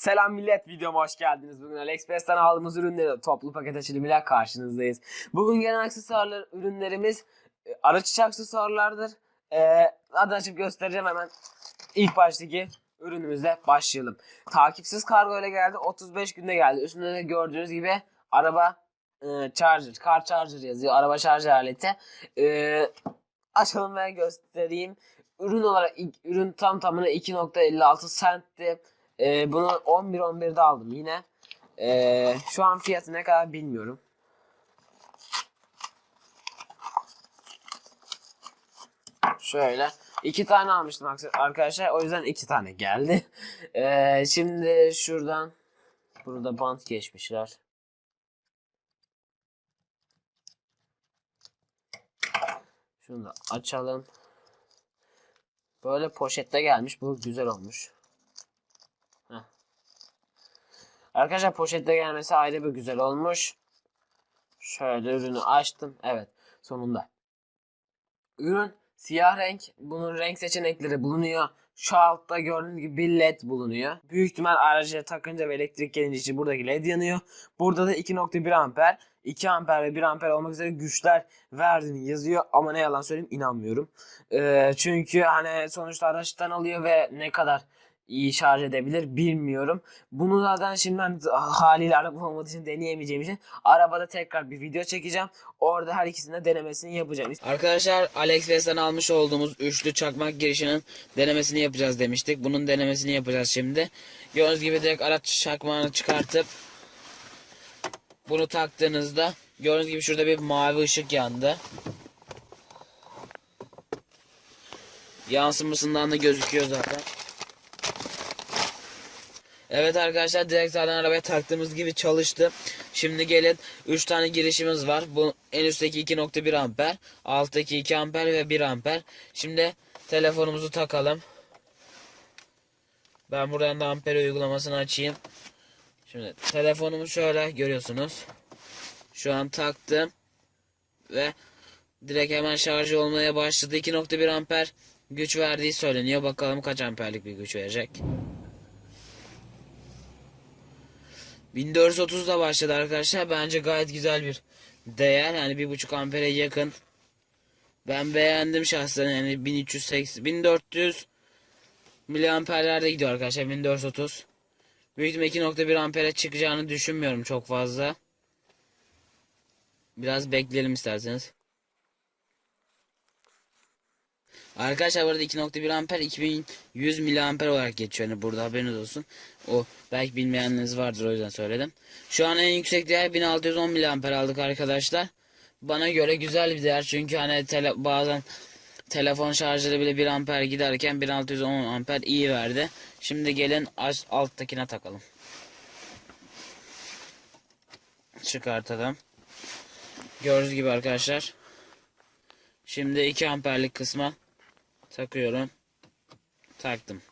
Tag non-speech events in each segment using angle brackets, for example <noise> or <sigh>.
Selam millet videoma hoş geldiniz. Bugün AliExpress'ten aldığımız ürünleri toplu paket açılımıyla karşınızdayız. Bugün gelen aksesuarlar ürünlerimiz e, araç içi aksesuarlardır. Ee, hadi açıp göstereceğim hemen. İlk baştaki ürünümüzle başlayalım. Takipsiz kargo ile geldi. 35 günde geldi. Üstünde de gördüğünüz gibi araba e, charger, car charger yazıyor. Araba şarj aleti. Ee, açalım ve göstereyim. Ürün olarak ürün tam tamına 2.56 centti. Ee, bunu 11-11'de aldım yine. Ee, şu an fiyatı ne kadar bilmiyorum. Şöyle. iki tane almıştım arkadaşlar. O yüzden iki tane geldi. <laughs> Ee, şimdi şuradan burada bant geçmişler. Şunu da açalım. Böyle poşette gelmiş. Bu güzel olmuş. Arkadaşlar poşette gelmesi ayrı bir güzel olmuş. Şöyle ürünü açtım. Evet. Sonunda. Ürün siyah renk. Bunun renk seçenekleri bulunuyor. Şu altta gördüğünüz gibi bir led bulunuyor. Büyük ihtimal araca takınca ve elektrik gelince için buradaki led yanıyor. Burada da 2.1 amper, 2 amper ve 1 amper olmak üzere güçler verdiğini yazıyor. Ama ne yalan söyleyeyim inanmıyorum. Ee, çünkü hani sonuçta araçtan alıyor ve ne kadar iyi şarj edebilir bilmiyorum. Bunu zaten şimdi ben haliyle araba olmadığı için deneyemeyeceğim için arabada tekrar bir video çekeceğim. Orada her ikisinin de denemesini yapacağım. Arkadaşlar AliExpress'ten almış olduğumuz üçlü çakmak girişinin denemesini yapacağız demiştik. Bunun denemesini yapacağız şimdi. Gördüğünüz gibi direkt araç çakmağını çıkartıp bunu taktığınızda gördüğünüz gibi şurada bir mavi ışık yandı. Yansımasından da gözüküyor zaten. Evet arkadaşlar direkt zaten arabaya taktığımız gibi çalıştı. Şimdi gelin 3 tane girişimiz var. Bu en üstteki 2.1 amper, alttaki 2 amper ve 1 amper. Şimdi telefonumuzu takalım. Ben buradan da amper uygulamasını açayım. Şimdi telefonumu şöyle görüyorsunuz. Şu an taktım ve direkt hemen şarj olmaya başladı. 2.1 amper güç verdiği söyleniyor. Bakalım kaç amperlik bir güç verecek. 1430 da başladı arkadaşlar. Bence gayet güzel bir değer. Yani bir buçuk ampere yakın. Ben beğendim şahsen. Yani 1380, 1400 miliamperlerde gidiyor arkadaşlar. 1430. Büyük ihtimalle 2.1 ampere çıkacağını düşünmüyorum çok fazla. Biraz bekleyelim isterseniz. Arkadaşlar burada 2.1 amper 2100 miliamper olarak geçiyor. Yani burada haberiniz olsun. O belki bilmeyenleriniz vardır o yüzden söyledim. Şu an en yüksek değer 1610 miliamper aldık arkadaşlar. Bana göre güzel bir değer çünkü hani tele, bazen telefon şarjları bile 1 amper giderken 1610 amper iyi verdi. Şimdi gelin alttakine takalım. Çıkartalım. Gördüğünüz gibi arkadaşlar. Şimdi 2 amperlik kısma takıyorum. Taktım.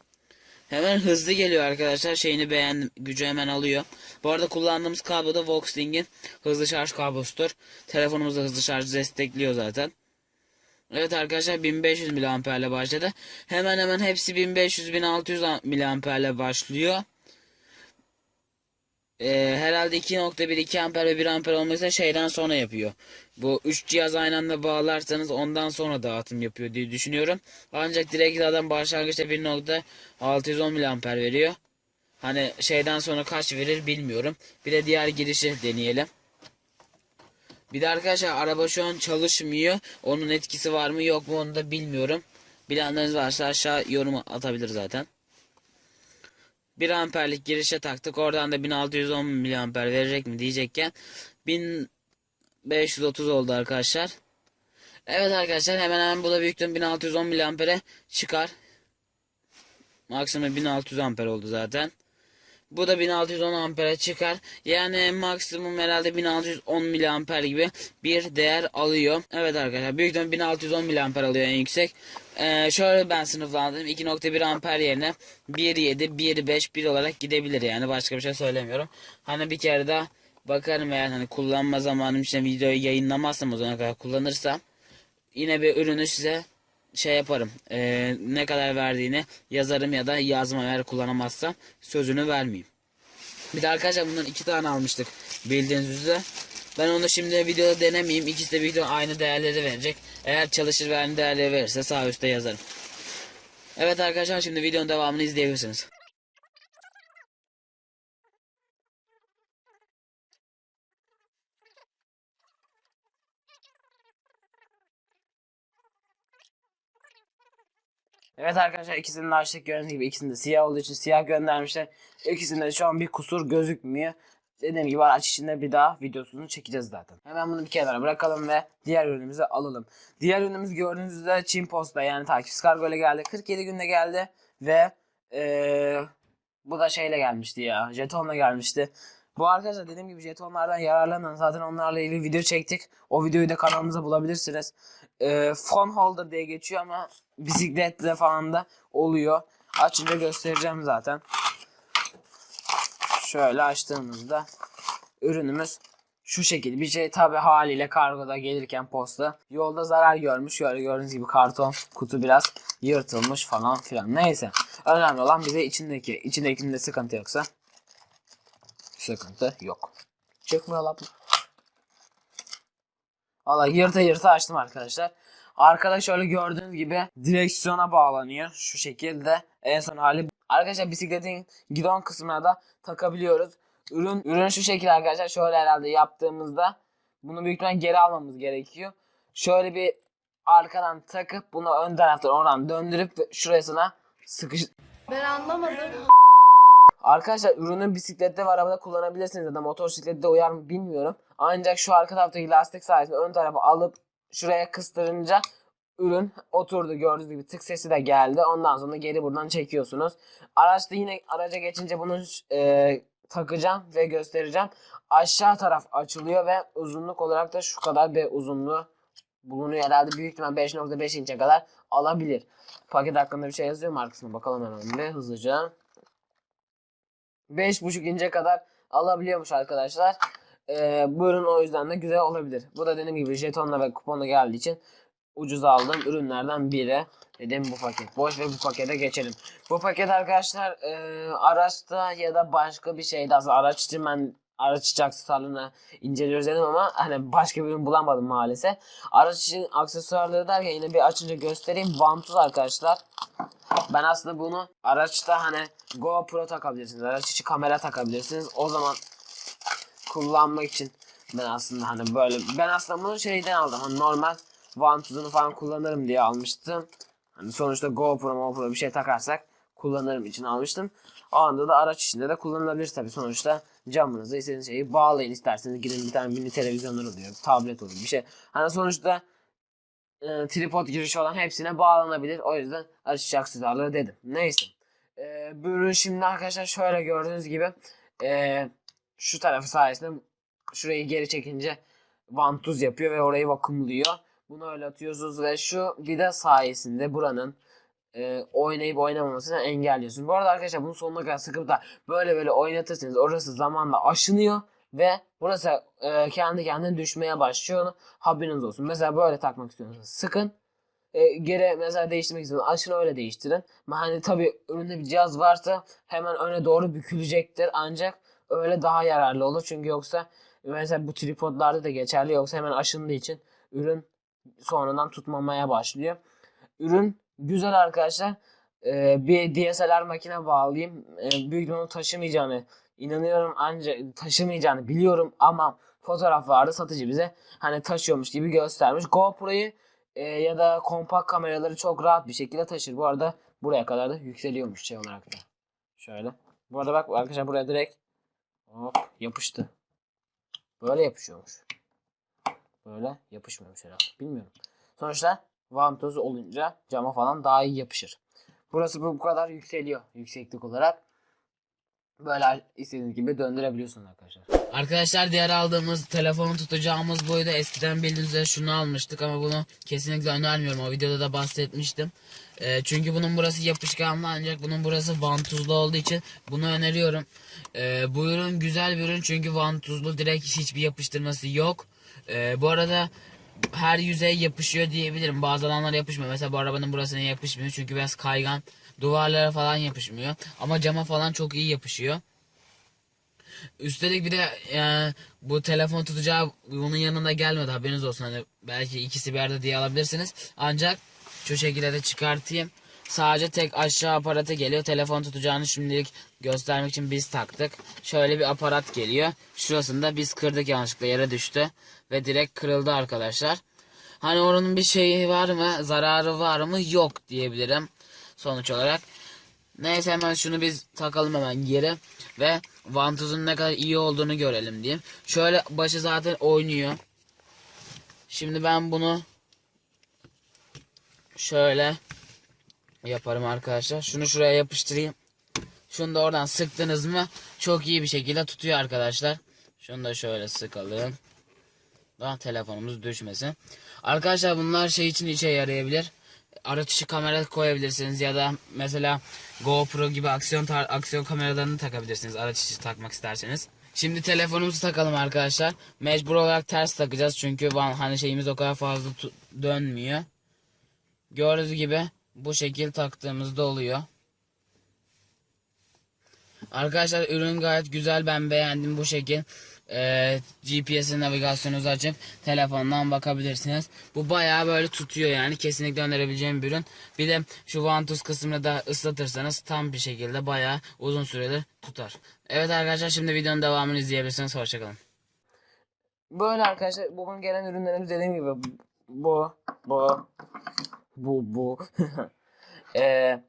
Hemen hızlı geliyor arkadaşlar. Şeyini beğendim. Gücü hemen alıyor. Bu arada kullandığımız kablo da Voxling'in hızlı şarj kablosudur. Telefonumuz da hızlı şarj destekliyor zaten. Evet arkadaşlar 1500 mAh ile başladı. Hemen hemen hepsi 1500-1600 mAh ile başlıyor. Ee, herhalde 2.1 2 amper ve 1 amper üzere şeyden sonra yapıyor. Bu 3 cihaz aynı anda bağlarsanız ondan sonra dağıtım yapıyor diye düşünüyorum. Ancak direkt zaten başlangıçta 1.610 mAh veriyor. Hani şeyden sonra kaç verir bilmiyorum. Bir de diğer girişi deneyelim. Bir de arkadaşlar araba şu an çalışmıyor. Onun etkisi var mı yok mu onu da bilmiyorum. Bilenleriniz varsa aşağı yorum atabilir zaten. 1 amperlik girişe taktık. Oradan da 1610 miliamper verecek mi diyecekken 1530 oldu arkadaşlar. Evet arkadaşlar hemen hemen bu da büyüktüm 1610 miliampere çıkar. Maksimum 1600 amper oldu zaten. Bu da 1610 ampere çıkar. Yani maksimum herhalde 1610 miliamper gibi bir değer alıyor. Evet arkadaşlar büyük ihtimalle 1610 miliamper alıyor en yüksek. Ee, şöyle ben sınıflandırdım. 2.1 amper yerine 1.7, 1.5, 1 olarak gidebilir yani. Başka bir şey söylemiyorum. Hani bir kere daha bakarım eğer hani kullanma zamanım için videoyu yayınlamazsam o zamana kadar kullanırsam yine bir ürünü size şey yaparım. Ee, ne kadar verdiğini yazarım ya da yazmam eğer kullanamazsam sözünü vermeyeyim. Bir de arkadaşlar bundan iki tane almıştık bildiğiniz üzere. Ben onu şimdi videoda denemeyeyim. İkisi de ihtimal aynı değerleri verecek. Eğer çalışır ve aynı değerleri verirse sağ üstte yazarım. Evet arkadaşlar şimdi videonun devamını izleyebilirsiniz. Evet arkadaşlar ikisini de açtık gördüğünüz gibi ikisinde siyah olduğu için siyah göndermişler. İkisinde şu an bir kusur gözükmüyor. Dediğim gibi araç içinde bir daha videosunu çekeceğiz zaten. Hemen bunu bir kenara bırakalım ve diğer ürünümüzü alalım. Diğer ürünümüz gördüğünüz üzere Çin Posta yani takipsiz kargo ile geldi. 47 günde geldi ve eee, bu da şeyle gelmişti ya jetonla gelmişti. Bu arkadaşlar dediğim gibi jetonlardan yararlanın. Zaten onlarla ilgili video çektik. O videoyu da kanalımıza bulabilirsiniz. Eee phone holder diye geçiyor ama bisiklette falan da oluyor. Açınca göstereceğim zaten. Şöyle açtığımızda ürünümüz şu şekilde bir şey tabi haliyle kargoda gelirken posta yolda zarar görmüş. Şöyle gördüğünüz gibi karton kutu biraz yırtılmış falan filan. Neyse. Önemli olan bize içindeki. içindekinde sıkıntı yoksa sıkıntı yok. Çıkmıyor lan. Valla yırta yırta açtım arkadaşlar. Arkada şöyle gördüğünüz gibi direksiyona bağlanıyor. Şu şekilde. En son hali. Arkadaşlar bisikletin gidon kısmına da takabiliyoruz. Ürün ürün şu şekilde arkadaşlar. Şöyle herhalde yaptığımızda bunu büyük ihtimalle geri almamız gerekiyor. Şöyle bir arkadan takıp bunu ön taraftan oradan döndürüp şurasına sıkış Ben anlamadım. Arkadaşlar ürünü bisiklette ve arabada kullanabilirsiniz ya da motosiklette uyar mı bilmiyorum. Ancak şu arka taraftaki lastik sayesinde ön tarafa alıp şuraya kıstırınca ürün oturdu gördüğünüz gibi tık sesi de geldi. Ondan sonra geri buradan çekiyorsunuz. Araçta yine araca geçince bunu e, takacağım ve göstereceğim. Aşağı taraf açılıyor ve uzunluk olarak da şu kadar bir uzunluğu bulunuyor herhalde. Büyük ihtimal 5.5 inçe kadar alabilir. Paket hakkında bir şey yazıyor mu arkasına bakalım hemen ve hızlıca. 5.5 ince kadar alabiliyormuş arkadaşlar. Ee, bu ürün o yüzden de güzel olabilir. Bu da dediğim gibi jetonla ve kuponla geldiği için ucuz aldığım ürünlerden biri. Dedim bu paket boş ve bu pakete geçelim. Bu paket arkadaşlar e, araçta ya da başka bir şeyde aslında araç için ben araç aksesuarlarını inceliyoruz dedim ama hani başka bir ürün bulamadım maalesef. Araç için aksesuarları derken yine bir açınca göstereyim. Vantuz arkadaşlar. Ben aslında bunu araçta hani GoPro takabilirsiniz. Araç içi kamera takabilirsiniz. O zaman kullanmak için ben aslında hani böyle ben aslında bunu şeyden aldım. Hani normal vantuzunu falan kullanırım diye almıştım. Hani sonuçta GoPro, GoPro bir şey takarsak kullanırım için almıştım. O anda da araç içinde de kullanılabilir tabii. Sonuçta camınıza istediğiniz şeyi bağlayın isterseniz. Gidin bir tane mini televizyonlar oluyor. Tablet oluyor bir şey. Hani sonuçta e, tripod girişi olan hepsine bağlanabilir. O yüzden araç aksesuarları dedim. Neyse. E, bu şimdi arkadaşlar şöyle gördüğünüz gibi e, şu tarafı sayesinde şurayı geri çekince vantuz yapıyor ve orayı vakumluyor. Bunu öyle atıyorsunuz ve şu vida sayesinde buranın e, oynayıp oynamamasını engelliyorsun. Bu arada arkadaşlar bunun sonuna kadar sıkıp da böyle böyle oynatırsanız orası zamanla aşınıyor ve burası e, kendi kendine düşmeye başlıyor. Haberiniz olsun. Mesela böyle takmak istiyorsanız sıkın. E, geri mesela değiştirmek istiyorsanız aşını öyle değiştirin. Hani tabi üründe bir cihaz varsa hemen öne doğru bükülecektir ancak öyle daha yararlı olur. Çünkü yoksa mesela bu tripodlarda da geçerli yoksa hemen aşındığı için ürün sonradan tutmamaya başlıyor. Ürün güzel arkadaşlar. Ee, bir DSLR makine bağlayayım. Ee, büyük ihtimalle taşımayacağını inanıyorum ancak taşımayacağını biliyorum ama fotoğraf vardı satıcı bize hani taşıyormuş gibi göstermiş. GoPro'yu e, ya da kompakt kameraları çok rahat bir şekilde taşır. Bu arada buraya kadar da yükseliyormuş şey olarak da. Şöyle. Bu arada bak arkadaşlar buraya direkt hop yapıştı. Böyle yapışıyormuş. Böyle yapışmıyormuş herhalde. Bilmiyorum. Sonuçta vantuz olunca cama falan daha iyi yapışır. Burası bu kadar yükseliyor yükseklik olarak. Böyle istediğiniz gibi döndürebiliyorsunuz arkadaşlar. Arkadaşlar diğer aldığımız telefonu tutacağımız boyda eskiden bildiğiniz üzere şunu almıştık ama bunu kesinlikle önermiyorum. O videoda da bahsetmiştim. Ee, çünkü bunun burası yapışkanlı ancak bunun burası vantuzlu olduğu için bunu öneriyorum. Ee, bu ürün güzel bir ürün çünkü vantuzlu direkt hiçbir yapıştırması yok. Ee, bu arada her yüzeye yapışıyor diyebilirim. Bazı alanlara yapışmıyor. Mesela bu arabanın burasına yapışmıyor çünkü biraz kaygan. Duvarlara falan yapışmıyor. Ama cama falan çok iyi yapışıyor. Üstelik bir de e, bu telefon tutacağı bunun yanında gelmedi haberiniz olsun. Hani belki ikisi bir yerde diye alabilirsiniz. Ancak şu şekilde de çıkartayım. Sadece tek aşağı aparatı geliyor. Telefon tutacağını şimdilik göstermek için biz taktık. Şöyle bir aparat geliyor. Şurasında biz kırdık yanlışlıkla yere düştü. Ve direkt kırıldı arkadaşlar. Hani onun bir şeyi var mı? Zararı var mı? Yok diyebilirim. Sonuç olarak. Neyse hemen şunu biz takalım hemen geri. Ve vantuzun ne kadar iyi olduğunu görelim diyeyim. Şöyle başı zaten oynuyor. Şimdi ben bunu şöyle yaparım arkadaşlar. Şunu şuraya yapıştırayım. Şunu da oradan sıktınız mı çok iyi bir şekilde tutuyor arkadaşlar. Şunu da şöyle sıkalım. Daha telefonumuz düşmesin. Arkadaşlar bunlar şey için işe yarayabilir. Araç içi kamera koyabilirsiniz ya da mesela GoPro gibi aksiyon aksiyon kameralarını takabilirsiniz araç içi takmak isterseniz. Şimdi telefonumuzu takalım arkadaşlar. Mecbur olarak ters takacağız çünkü hani şeyimiz o kadar fazla dönmüyor. Gördüğünüz gibi bu şekil taktığımızda oluyor. Arkadaşlar ürün gayet güzel ben beğendim bu şekil. Ee, GPS'in navigasyonunuzu açıp telefondan bakabilirsiniz. Bu bayağı böyle tutuyor yani kesinlikle önerebileceğim bir ürün. Bir de şu vantuz kısmını da ıslatırsanız tam bir şekilde bayağı uzun süredir tutar. Evet arkadaşlar şimdi videonun devamını izleyebilirsiniz. Hoşçakalın. Böyle arkadaşlar bugün gelen ürünlerimiz dediğim gibi bu, bu, bu, bu. <laughs> Ee,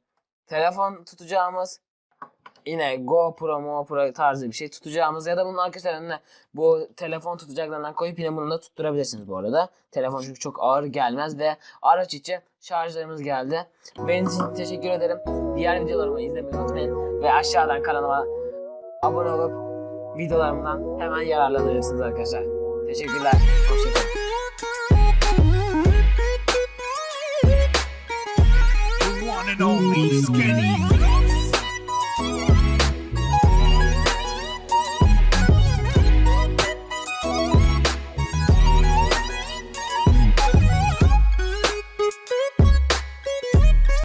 telefon tutacağımız yine GoPro, MoPro tarzı bir şey tutacağımız ya da bunun arkadaşlarına bu telefon tutacaklarından koyup yine bunu da tutturabilirsiniz bu arada. Telefon çünkü çok ağır gelmez ve araç içi şarjlarımız geldi. Benim için teşekkür ederim. Diğer videolarımı izlemeyi unutmayın ve aşağıdan kanalıma abone olup videolarımdan hemen yararlanabilirsiniz arkadaşlar. Teşekkürler. Hoşçakalın. and only skinny.